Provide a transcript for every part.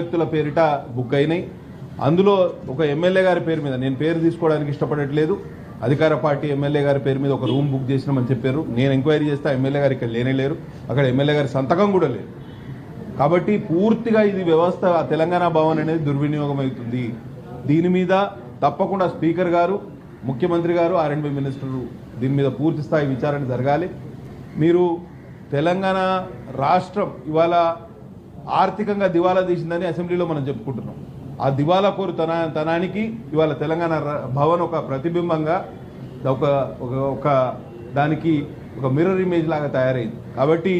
వ్యక్తుల పేరిట బుక్ అయినాయి. అందులో ఒక ఎమ్మెల్యే గారి పేరు మీద నేను పేరు తీసుకోవడానికి ఇష్టపడట్లేదు. అధికార పార్టీ ఎమ్మెల్యే గారి పేరు మీద ఒక రూమ్ బుక్ చేసినామని చెప్పారు. నేను ఎంక్వైరీ చేస్తే ఎమ్మెల్యే గారు ఇక్కడ లేనే లేరు. అక్కడ ఎమ్మెల్యే గారి సంతకం కూడా లేదు. కాబట్టి పూర్తిగా ఇది వ్యవస్థ తెలంగాణ భవన్ అనేది దుర్వినియోగం అవుతుంది. దీని మీద తప్పకుండా స్పీకర్ గారు ముఖ్యమంత్రి గారు ఆర్ఎండ్బి మినిస్టర్ దీని మీద పూర్తి స్థాయి విచారణ జరగాలి. మీరు తెలంగాణ రాష్ట్రం ఇవాళ ఆర్థికంగా దివాలా తీసిందని అసెంబ్లీలో మనం చెప్పుకుంటున్నాం. ఆ దివాలా కోరు తన తనానికి ఇవాళ తెలంగాణ భవన్ ఒక ప్రతిబింబంగా ఒక ఒక ఒక దానికి ఒక మిర్రర్ ఇమేజ్ లాగా తయారైంది. కాబట్టి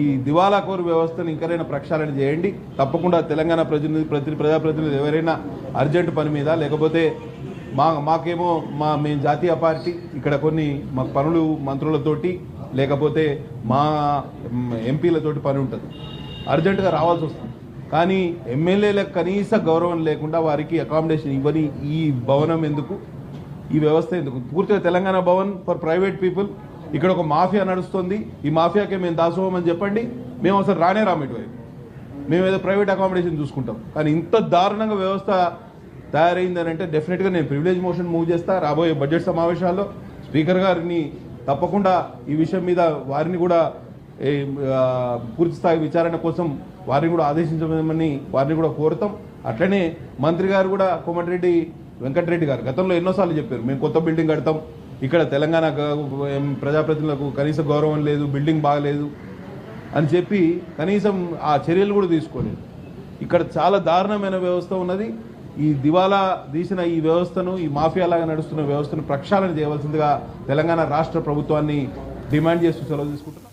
ఈ దివాలా కోరు వ్యవస్థను ఇంకరైనా ప్రక్షాళన చేయండి. తప్పకుండా తెలంగాణ ప్రతినిధి ప్రతి ప్రజాప్రతినిధులు ఎవరైనా అర్జెంట్ పని మీద లేకపోతే మా మాకేమో మా మేము జాతీయ పార్టీ ఇక్కడ కొన్ని మా పనులు మంత్రులతోటి లేకపోతే మా ఎంపీలతోటి పని ఉంటుంది. అర్జెంటుగా రావాల్సి వస్తుంది. కానీ ఎమ్మెల్యేలకు కనీస గౌరవం లేకుండా వారికి అకామిడేషన్ ఇవ్వని ఈ భవనం ఎందుకు? ఈ వ్యవస్థ ఎందుకు? పూర్తిగా Telangana Bhavan for private people ఇక్కడ ఒక మాఫియా నడుస్తుంది. ఈ మాఫియాకే మేము దాసోమని చెప్పండి. మేము అసలు రానే రాము ఇటువైపు. మేము ఏదో ప్రైవేట్ అకామిడేషన్ చూసుకుంటాం. కానీ ఇంత దారుణంగా వ్యవస్థ తయారైందని అంటే డెఫినెట్గా నేను ప్రివిలేజ్ మోషన్ మూవ్ చేస్తా. రాబోయే బడ్జెట్ సమావేశాల్లో స్పీకర్ గారిని తప్పకుండా ఈ విషయం మీద వారిని కూడా పూర్తి స్థాయి విచారణ కోసం వారిని కూడా ఆదేశించమని వారిని కూడా కోరుతాం. అట్లనే మంత్రి గారు కూడా కోమటిరెడ్డి వెంకటరెడ్డి గారు గతంలో ఎన్నోసార్లు చెప్పారు మేము కొత్త బిల్డింగ్ కడతాం. ఇక్కడ తెలంగాణ ప్రజాప్రతినిధులకు కనీస గౌరవం లేదు బిల్డింగ్ బాగలేదు. అని చెప్పి కనీసం ఆ చర్యలు కూడా తీసుకోలేదు. ఇక్కడ చాలా దారుణమైన వ్యవస్థ ఉన్నది. ఈ దివాలా తీసిన ఈ వ్యవస్థను ఈ మాఫియాలాగా నడుస్తున్న వ్యవస్థను ప్రక్షాళన చేయవలసిందిగా తెలంగాణ రాష్ట్ర ప్రభుత్వాన్ని డిమాండ్ చేస్తూ సెలవు తీసుకుంటున్నాం.